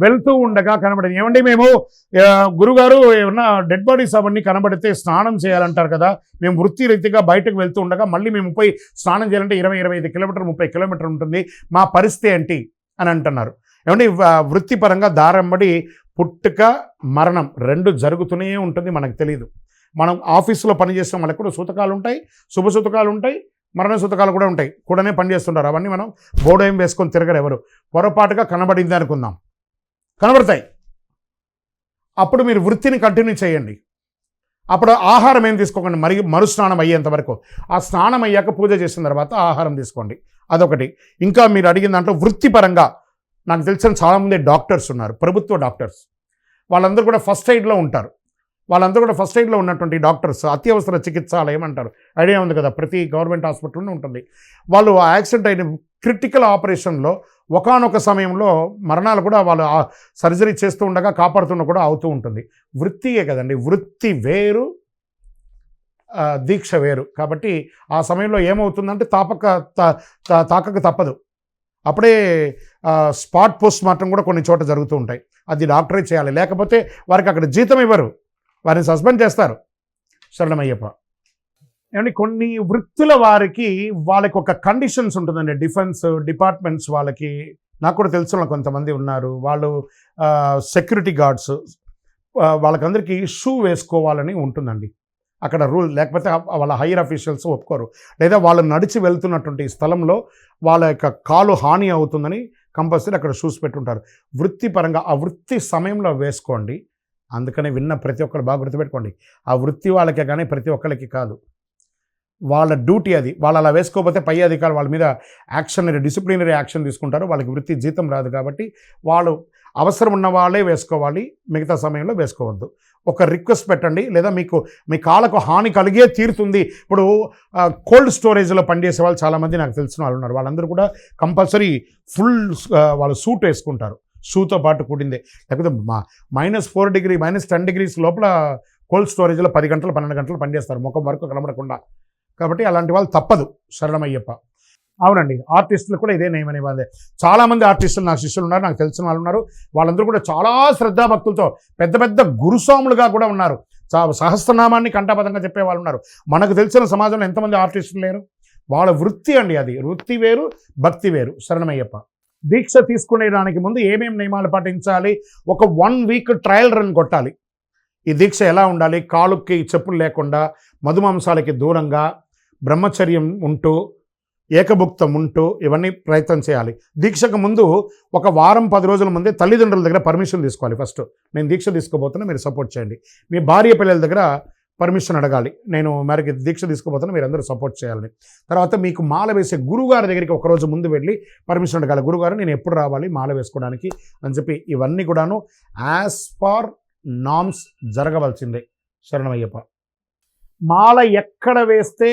వెళ్తూ ఉండగా కనబడింది. ఏమండి మేము? గురుగారు ఏమన్నా డెడ్ బాడీస్ అవన్నీ కనబడితే స్నానం చేయాలంటారు కదా మేము వృత్తి రీతిగా బయటకు వెళ్తూ ఉండగా మళ్ళీ మేము పోయి స్నానం చేయాలంటే ఇరవై ఇరవై ఐదు కిలోమీటర్ ముప్పై కిలోమీటర్ ఉంటుంది. మా పరిస్థితి ఏంటి? అని అంటున్నారు. ఏమండి వ- వృత్తిపరంగా దారంబడి పుట్టుక మరణం రెండు జరుగుతూనే ఉంటుంది మనకు తెలియదు మనం ఆఫీసులో పనిచేసిన వాళ్ళకి కూడా సూతకాలు ఉంటాయి శుభ సూతకాలు ఉంటాయి మరణ సూతకాలు కూడా ఉంటాయి. కూడానే పనిచేస్తుంటారు అవన్నీ మనం బోడేం వేసుకొని తిరగరు ఎవరు. పొరపాటుగా కనబడింది అనుకుందాం. కనబడతాయి. అప్పుడు మీరు వృత్తిని కంటిన్యూ చేయండి. అప్పుడు ఆహారం ఏం తీసుకోకండి? మరి మరుస్నానం అయ్యేంత వరకు. ఆ స్నానం అయ్యాక పూజ చేసిన తర్వాత ఆహారం తీసుకోండి. అదొకటి. ఇంకా మీరు అడిగిన దాంట్లో వృత్తిపరంగా నాకు తెలిసిన చాలామంది డాక్టర్స్ ఉన్నారు. ప్రభుత్వ డాక్టర్స్. వాళ్ళందరూ కూడా ఫస్ట్ ఎయిడ్లో ఉంటారు. వాళ్ళందరూ కూడా ఫస్ట్ ఎయిడ్లో ఉన్నటువంటి డాక్టర్స్. అత్యవసర చికిత్సాలయం అంటారు. ఐడియా ఉంది కదా? ప్రతి గవర్నమెంట్ హాస్పిటల్లో ఉంటుంది. వాళ్ళు ఆ యాక్సిడెంట్ అయిన క్రిటికల్ ఆపరేషన్లో ఒకానొక సమయంలో మరణాలు కూడా వాళ్ళు సర్జరీ చేస్తూ ఉండగా కాపాడుతున్న కూడా అవుతూ ఉంటుంది. వృత్తియే కదండి. వృత్తి వేరు దీక్ష వేరు. కాబట్టి ఆ సమయంలో ఏమవుతుందంటే తాపక తా- తా- తాకక తప్పదు. అప్పుడే స్పాట్ పోస్ట్ మార్టం కూడా కొన్ని చోట జరుగుతూ ఉంటాయి. అది డాక్టరే చేయాలి. లేకపోతే వారికి అక్కడ జీతం ఇవ్వరు. వారిని సస్పెండ్ చేస్తారు. శరణమయ్యప్ప. ఏమంటే కొన్ని వృత్తుల వారికి వాళ్ళకి ఒక కండిషన్స్ ఉంటుందండి. డిఫెన్స్ డిపార్ట్మెంట్స్ వాళ్ళకి. నాకు కూడా తెలిసిన కొంతమంది ఉన్నారు. వాళ్ళు సెక్యూరిటీ గార్డ్స్ వాళ్ళకందరికీ షూ వేసుకోవాలని ఉంటుందండి. అక్కడ రూల్ లేకపోతే వాళ్ళ హైయర్ అఫీషియల్స్ ఒప్పుకోరు. లేదా వాళ్ళు నడిచి వెళ్తున్నటువంటి స్థలంలో వాళ్ళ యొక్క కాలు హాని అవుతుందని కంపల్సరీ అక్కడ షూస్ పెట్టుంటారు. వృత్తిపరంగా ఆ వృత్తి సమయంలో వేసుకోండి. అందుకనే విన్న ప్రతి ఒక్కరు బాగా గుర్తుపెట్టుకోండి. ఆ వృత్తి వాళ్ళకే కానీ ప్రతి ఒక్కరికి కాదు. వాళ్ళ డ్యూటీ అది. వాళ్ళు అలా వేసుకోకపోతే పై అధికారులు వాళ్ళ మీద యాక్షన్ డిసిప్లినరీ యాక్షన్ తీసుకుంటారు. వాళ్ళకి వృత్తి జీతం రాదు కాబట్టి వాళ్ళు అవసరం ఉన్న వాళ్ళే వేసుకోవాలి. మిగతా సమయంలో వేసుకోవద్దు. ఒక రిక్వెస్ట్ పెట్టండి. లేదా మీకు మీ కాళ్ళకు హాని కలిగే తీరుతుంది. ఇప్పుడు కోల్డ్ స్టోరేజ్లో పనిచేసే వాళ్ళు చాలామంది నాకు తెలిసిన వాళ్ళు ఉన్నారు. వాళ్ళందరూ కూడా కంపల్సరీ ఫుల్ వాళ్ళు సూట్ వేసుకుంటారు. షూతో పాటు కూడిందే. లేకపోతే మా minus four degree minus ten degrees లోపల కోల్డ్ స్టోరేజ్లో పది గంటలు పన్నెండు గంటలు పనిచేస్తారు. ముఖం వరకు కనబడకుండా. కాబట్టి అలాంటి వాళ్ళు తప్పదు. శరణమయ్యప్ప. అవునండి. ఆర్టిస్టులు కూడా ఇదే నియమని వాళ్ళే చాలామంది ఆర్టిస్టులు నా శిష్యులు ఉన్నారు నాకు తెలిసిన వాళ్ళు ఉన్నారు. వాళ్ళందరూ కూడా చాలా శ్రద్ధాభక్తులతో పెద్ద పెద్ద గురుస్వాములుగా కూడా ఉన్నారు. చా సహస్రనామాన్ని కంఠపదంగా చెప్పే వాళ్ళు ఉన్నారు. మనకు తెలిసిన సమాజంలో ఎంతమంది ఆర్టిస్టులు లేరు? వాళ్ళ వృత్తి అండి అది. వృత్తి వేరు భక్తి వేరు. శరణమయ్యప్ప. దీక్ష తీసుకునే దానికి ముందు ఏమేమి నియమాలు పాటించాలి? ఒక వన్ వీక్ ట్రయల్ రన్ కొట్టాలి. ఈ దీక్ష ఎలా ఉండాలి? కాలుకి చెప్పులు లేకుండా మధుమాంసాలకి దూరంగా బ్రహ్మచర్యం ఉంటూ ఏకభుక్తం ఉంటూ ఇవన్నీ ప్రయత్నం చేయాలి. దీక్షకు ముందు ఒక వారం పది రోజుల ముందే తల్లిదండ్రుల దగ్గర పర్మిషన్ తీసుకోవాలి ఫస్ట్. నేను దీక్ష తీసుకోబోతున్నా మీరు సపోర్ట్ చేయండి. మీ భార్య పిల్లల దగ్గర పర్మిషన్ అడగాలి. నేను మరికి దీక్ష తీసుకోబోతున్నా మీరు అందరూ సపోర్ట్ చేయాలని. తర్వాత మీకు మాల వేసే గురుగారి దగ్గరికి ఒకరోజు ముందు వెళ్ళి పర్మిషన్ అడగాలి. గురుగారు నేను ఎప్పుడు రావాలి? మాల వేసుకోవడానికి అని చెప్పి ఇవన్నీ కూడాను యాజ్ ఫార్ నామ్స్ జరగవలసిందే. శరణమయ్యప్ప. మాల ఎక్కడ వేస్తే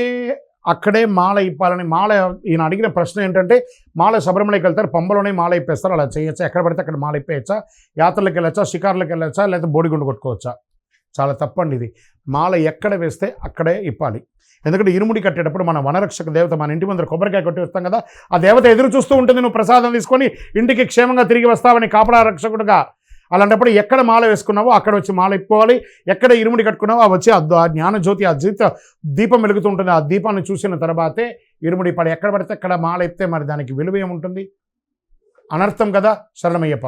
అక్కడే మాల ఇప్పాలని మాల ఈయన అడిగిన ప్రశ్న ఏంటంటే మాల శబరిమలకి వెళ్తారు పంబలోనే మాల ఇప్పేస్తారు అలా చేయొచ్చా? ఎక్కడ పడితే అక్కడ మాల ఇప్పేయచ్చా? యాత్రలకు వెళ్ళొచ్చా? షికార్లకు వెళ్ళొచ్చా? లేకపోతే బోడిగుండు కొట్టుకోవచ్చా? చాలా తప్పండి ఇది. మాల ఎక్కడ వేస్తే అక్కడే ఇప్పాలి. ఎందుకంటే ఇరుముడి కట్టేటప్పుడు మన వనరక్షక దేవత మన ఇంటి ముందర కొబ్బరికాయ కొట్టి వస్తాం కదా ఆ దేవత ఎదురు చూస్తూ ఉంటుంది నువ్వు ప్రసాదం తీసుకొని ఇంటికి క్షేమంగా తిరిగి వస్తావని కాపలా రక్షకుడుగా అలాంటప్పుడు ఎక్కడ మాల వేసుకున్నావో అక్కడ వచ్చి మాల ఇప్పుకోవాలి. ఎక్కడ ఇరుముడి కట్టుకున్నావో ఆ వచ్చి ఆ జ్ఞానజ్యోతి ఆ జ్యోతి జీవిత దీపం వెలుగుతూ ఉంటుంది. ఆ దీపాన్ని చూసిన తర్వాతే ఇరుముడి పడి ఎక్కడ పడితే అక్కడ మాల ఇప్పితే మరి దానికి విలువ ఏముంటుంది? అనర్థం కదా శరణమయ్యప్ప.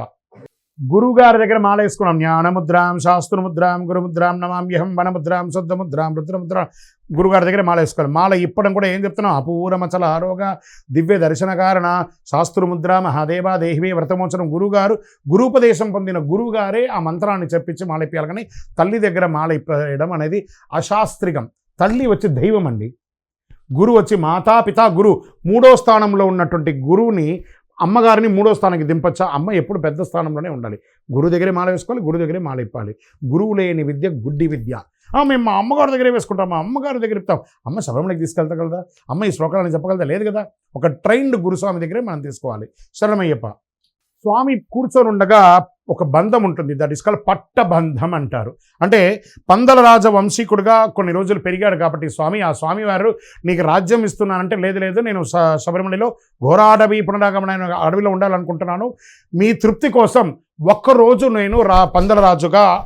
గురువుగారి దగ్గర మాల వేసుకున్నాం జ్ఞానముద్రాం శాస్త్రముద్రాం గురుముద్రాం నమామ్యహం వనముద్రాం శుద్ధముద్రాం రుద్రముద్రాం గురుగారి దగ్గర మాల వేసుకోవాలి మాల ఇప్పడం కూడా ఏం చెప్తున్నాం? అపూరమచల ఆరోగ దివ్య దర్శన కారణ శాస్త్రముద్ర మహాదేవ దేహివే వ్రతమోచనం గురుగారు గురూపదేశం పొందిన గురుగారే ఆ మంత్రాన్ని చెప్పించి మాల ఇప్పాలి కానీ తల్లి దగ్గర మాల ఇప్పేయడం అనేది అశాస్త్రికం. తల్లి వచ్చి దైవం అండి. గురువు వచ్చి మాతా పితా గురు మూడో స్థానంలో ఉన్నటువంటి గురువుని అమ్మగారిని మూడో స్థానానికి దింపచ్చా? అమ్మ ఎప్పుడు పెద్ద స్థానంలోనే ఉండాలి. గురువు దగ్గరే మాల వేసుకోవాలి గురువు దగ్గరే మాల ఇప్పాలి. గురువు లేని విద్య గుడ్డి విద్య. మేము మా అమ్మగారి దగ్గరే వేసుకుంటాం మా అమ్మగారి దగ్గర ఇస్తాం అమ్మ శబరిమలకి తీసుకెళ్తగలదా అమ్మ ఈ శ్లోకాలను చెప్పగలదా? లేదు కదా. ఒక ట్రైన్డ్ గురుస్వామి దగ్గరే మనం తీసుకోవాలి. శరణమయ్యప్ప. స్వామి కూర్చొని ఉండగా ఒక బంధం ఉంటుంది. దట్ ఇస్ కాల్ పట్టబంధం అంటారు. అంటే పందల రాజ వంశీకుడుగా కొన్ని రోజులు పెరిగాడు కాబట్టి స్వామి ఆ స్వామి వారు నీకు రాజ్యం ఇస్తున్నానంటే లేదు లేదు నేను స శబరిమలలో ఘోర అడవి పునరాగమన అడవిలో ఉండాలనుకుంటున్నాను. మీ తృప్తి కోసం ఒక్కరోజు నేను రా పందల రాజుగా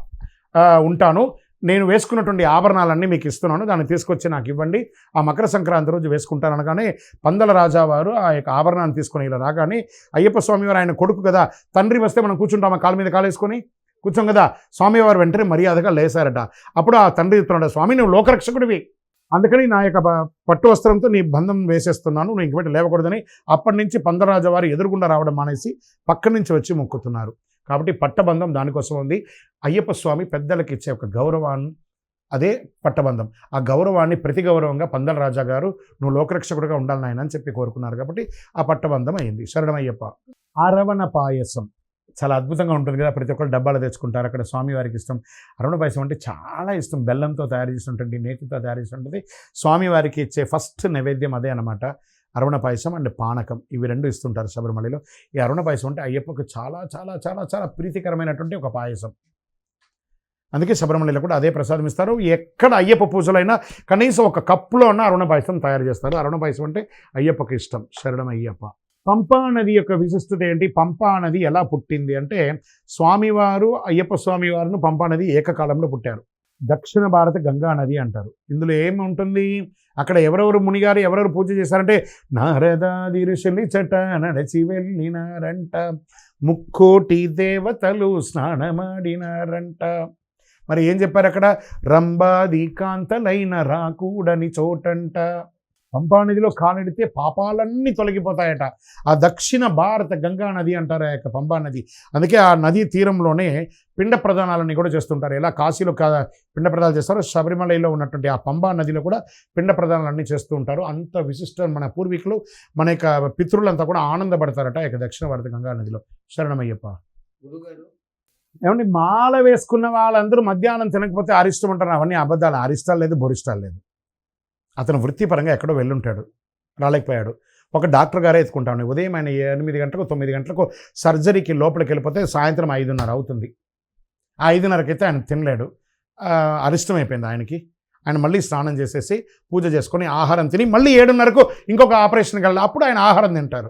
ఉంటాను. నేను వేసుకున్నటువంటి ఆభరణాలన్నీ మీకు ఇస్తున్నాను. దాన్ని తీసుకొచ్చి నాకు ఇవ్వండి. ఆ మకర సంక్రాంతి రోజు వేసుకుంటాను అనగానే పందల రాజావారు ఆ యొక్క ఆభరణాన్ని తీసుకొని ఇలా రాగానే అయ్యప్ప స్వామి వారు ఆయన కొడుకు కదా తండ్రి వస్తే మనం కూర్చుంటామా? కాలు మీద కాలేసుకొని కూర్చోం కదా. స్వామివారు వెంటనే మర్యాదగా లేశారట అప్పుడు ఆ తండ్రి చెప్తున్నాడు స్వామి నువ్వు లోకరక్షకుడివి. అందుకని నా యొక్క పట్టు వస్త్రంతో నీ బంధం వేసేస్తున్నాను. నువ్వు ఇంక లేవకూడదని. అప్పటి నుంచి పందరాజవారు ఎదురుగుండా రావడం మానేసి పక్క నుంచి వచ్చి మొక్కుతున్నారు. కాబట్టి పట్టబంధం దానికోసం ఉంది. అయ్యప్ప స్వామి పెద్దలకు ఇచ్చే ఒక గౌరవాన్ని అదే పట్టబంధం. ఆ గౌరవాన్ని ప్రతి గౌరవంగా పందల రాజా గారు నువ్వు లోకరక్షకుడిగా ఉండాలి నాయన అని చెప్పి కోరుకున్నారు కాబట్టి ఆ పట్టబంధం అయింది. శరణమయ్యప్ప. అరవణ పాయసం. చాలా అద్భుతంగా ఉంటుంది కదా ప్రతి ఒక్కరు డబ్బాలు తెచ్చుకుంటారు. అక్కడ స్వామివారికి ఇష్టం. అరవణ పాయసం అంటే చాలా ఇష్టం. బెల్లంతో తయారు చేసినటువంటి నేతితో తయారు చేసి ఉంటుంది. స్వామివారికి ఇచ్చే ఫస్ట్ నైవేద్యం అదే అనమాట అరుణ పాయసం అండ్ పానకం. ఇవి రెండు ఇస్తుంటారు శబరిమలలో. ఈ అరుణ పాయసం అంటే అయ్యప్పకు చాలా చాలా చాలా చాలా ప్రీతికరమైనటువంటి ఒక పాయసం. అందుకే శబరిమలలో కూడా అదే ప్రసాదం ఇస్తారు. ఎక్కడ అయ్యప్ప పూజలైనా కనీసం ఒక కప్పులో ఉన్న అరుణ పాయసం తయారు చేస్తారు. అరుణ పాయసం అంటే అయ్యప్పకి ఇష్టం. శరణం అయ్యప్ప. పంపా నది యొక్క విశిష్టత ఏంటి? పంపా నది ఎలా పుట్టింది అంటే స్వామివారు అయ్యప్ప స్వామివారును పంపా నది ఏకకాలంలో పుట్టారు. దక్షిణ భారత గంగా నది అంటారు. ఇందులో ఏముంటుంది అక్కడ ఎవరెవరు మునిగారు ఎవరెవరు పూజ చేశారంటే నారదాది ఋషులి చట నడచి వెళ్ళినారంట ముక్కోటి దేవతలు స్నానమాడినారంట. మరి ఏం చెప్పారు అక్కడ రంబాది కాంతలైన రాకూడని చోటంట. పంపానదిలో కాలెడితే పాపాలన్నీ తొలగిపోతాయట. ఆ దక్షిణ భారత గంగా నది అంటారు ఆ యొక్క పంపా నది. అందుకే ఆ నదీ తీరంలోనే పిండ ప్రదానాలని కూడా చేస్తుంటారు. ఎలా? కాశీలో కా పిండ ప్రదానాలు చేస్తారో శబరిమలలో ఉన్నటువంటి ఆ పంబా నదిలో కూడా పిండ ప్రదానాలన్నీ చేస్తూ ఉంటారు. అంత విశిష్ట మన పూర్వీకులు మన యొక్క పితృలంతా కూడా ఆనందపడతారట ఆ యొక్క దక్షిణ భారత గంగా నదిలో. శరణమయ్యప్ప. ఏమంటే మాల వేసుకున్న వాళ్ళందరూ మధ్యాహ్నం తినకపోతే అరిష్టం అంటారు అవన్నీ అబద్ధాలు. అరిష్టాలు లేదు బొరిష్టాలు లేదు. అతను వృత్తిపరంగా ఎక్కడో వెళ్ళుంటాడు రాలేకపోయాడు. ఒక డాక్టర్ గారే ఎత్తుకుంటాను. ఉదయం ఆయన ఎనిమిది గంటలకు తొమ్మిది గంటలకు సర్జరీకి లోపలికి వెళ్ళిపోతే సాయంత్రం ఐదున్నర అవుతుంది. ఆ ఐదున్నరకైతే ఆయన తినలేడు. అరిష్టం అయిపోయింది ఆయనకి. ఆయన మళ్ళీ స్నానం చేసేసి పూజ చేసుకొని ఆహారం తిని మళ్ళీ ఏడున్నరకు ఇంకొక ఆపరేషన్కి వెళ్ళాలి అప్పుడు ఆయన ఆహారం తింటారు.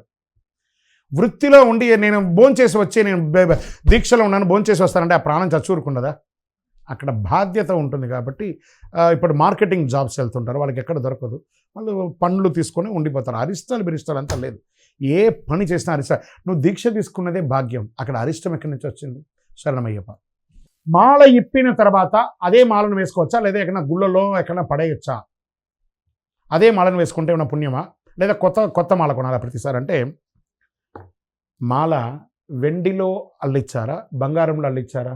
వృత్తిలో ఉండి నేను భోంచేసి వచ్చి నేను దీక్షలో ఉన్నాను భోంచేసి వస్తానంటే ఆ ప్రాణం చచ్చూరుకుండదా అక్కడ బాధ్యత ఉంటుంది కాబట్టి ఇప్పుడు మార్కెటింగ్ జాబ్స్ వెళ్తుంటారు వాళ్ళకి ఎక్కడ దొరకదు. వాళ్ళు పండ్లు తీసుకొని ఉండిపోతారు. అరిష్టాలు బిరిష్టాలు అంతా లేదు. ఏ పని చేసినా అరిష్ట నువ్వు దీక్ష తీసుకున్నదే భాగ్యం. అక్కడ అరిష్టం ఎక్కడి నుంచి వచ్చింది? శరణమయ్యప్ప. మాల ఇప్పిన తర్వాత అదే మాలను వేసుకోవచ్చా? లేదా ఎక్కడైనా గుళ్ళలో ఎక్కడైనా పడేయచ్చా? అదే మాలను వేసుకుంటే ఉన్న పుణ్యమా? లేదా కొత్త కొత్త మాల కొనాలా ప్రతిసారి? అంటే మాల వెండిలో అల్లిచ్చారా? బంగారంలో అల్లిచ్చారా?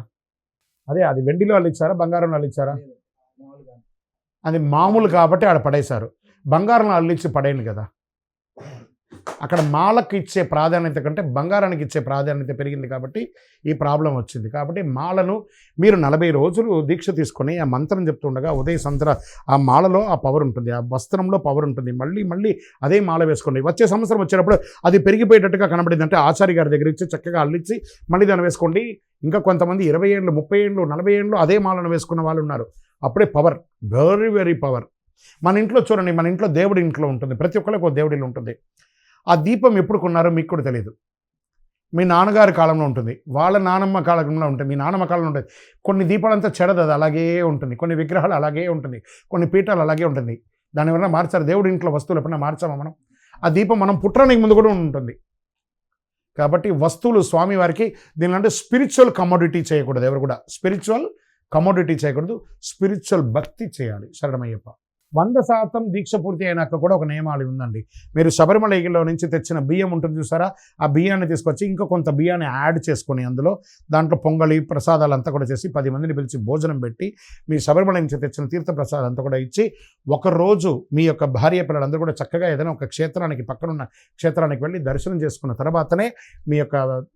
అదే అది వెండిలో అల్లిచ్చారా బంగారంలో అల్లిచ్చారా మామూలుగా అది మామూలు కాబట్టి ఆడ పడేశారు. బంగారం అల్లిచ్చి పడేయండి కదా. అక్కడ మాలకు ఇచ్చే ప్రాధాన్యత కంటే బంగారానికి ఇచ్చే ప్రాధాన్యత పెరిగింది కాబట్టి ఈ ప్రాబ్లం వచ్చింది. కాబట్టి మాలను మీరు నలభై రోజులు దీక్ష తీసుకొని ఆ మంత్రం చెప్తుండగా ఉదయ సంతర ఆ మాలలో ఆ పవర్ ఉంటుంది. ఆ వస్త్రంలో పవర్ ఉంటుంది. మళ్ళీ మళ్ళీ అదే మాల వేసుకోండి. వచ్చే సంవత్సరం వచ్చేటప్పుడు అది పెరిగిపోయేటట్టుగా కనబడింది అంటే ఆచార్య గారి దగ్గర ఇచ్చి చక్కగా అల్లిచ్చి మళ్ళీ దాన్ని వేసుకోండి. ఇంకా కొంతమంది ఇరవై ఏళ్ళు ముప్పై ఏళ్ళు నలభై ఏళ్ళు అదే మాలను వేసుకున్న వాళ్ళు ఉన్నారు. అప్పుడే పవర్ వెరీ వెరీ పవర్ మన ఇంట్లో చూడండి మన ఇంట్లో దేవుడి ఇంట్లో ఉంటుంది. ప్రతి ఒక్కరికి ఒక దేవుడిలో ఉంటుంది. ఆ దీపం ఎప్పుడు కొన్నారో మీకు కూడా తెలియదు మీ నాన్నగారి కాలంలో ఉంటుంది. వాళ్ళ నానమ్మ కాలంలో ఉంటుంది. మీ నానమ్మ కాలంలో ఉంటుంది. కొన్ని దీపాలంతా చెడదు అది అలాగే ఉంటుంది. కొన్ని విగ్రహాలు అలాగే ఉంటుంది. కొన్ని పీఠాలు అలాగే ఉంటుంది. దాని ఎవరైనా మార్చారు దేవుడి ఇంట్లో వస్తువులు ఎప్పుడైనా మార్చామా మనం? ఆ దీపం మనం పుట్టడానికి ముందు కూడా ఉంటుంది. కాబట్టి వస్తువులు స్వామివారికి దీనిలంటే స్పిరిచువల్ కమోడిటీ చేయకూడదు ఎవరు కూడా. స్పిరిచువల్ కమోడిటీ చేయకూడదు. స్పిరిచువల్ భక్తి చేయాలి. శరణమయ్యప్ప. వంద శాతం దీక్ష పూర్తి అయినాక కూడా ఒక నియమాలు ఉందండి. మీరు శబరిమలలో నుంచి తెచ్చిన బియ్యం ఉంటుంది చూసారా? ఆ బియ్యాన్ని తీసుకొచ్చి ఇంకా కొంత బియ్యాన్ని యాడ్ చేసుకొని అందులో దాంట్లో పొంగలి ప్రసాదాలు అంతా కూడా చేసి పది మందిని పిలిచి భోజనం పెట్టి మీ శబరిమల నుంచి తెచ్చిన తీర్థ ప్రసాదం అంతా కూడా ఇచ్చి ఒకరోజు మీ యొక్క భార్య పిల్లలందరూ కూడా చక్కగా ఏదైనా ఒక క్షేత్రానికి పక్కనున్న క్షేత్రానికి వెళ్ళి దర్శనం చేసుకున్న తర్వాతనే మీ యొక్క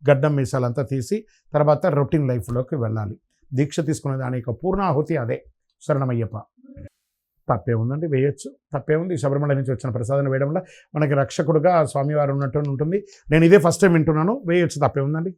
గడ్డం మీసాలంతా తీసి తర్వాత రొటీన్ లైఫ్లోకి వెళ్ళాలి. దీక్ష తీసుకునే దాని యొక్క పూర్ణాహుతి అదే. శరణమయ్యప్ప. తప్పే ఉందండి వేయచ్చు. తప్పే ఉంది. శబరిమల నుంచి వచ్చిన ప్రసాదం వేయడం వల్ల మనకి రక్షకుడుగా స్వామివారు ఉన్నట్టు ఉంటుంది. నేను ఇదే ఫస్ట్ టైం వింటున్నాను. వేయచ్చు తప్పే ఉందండి.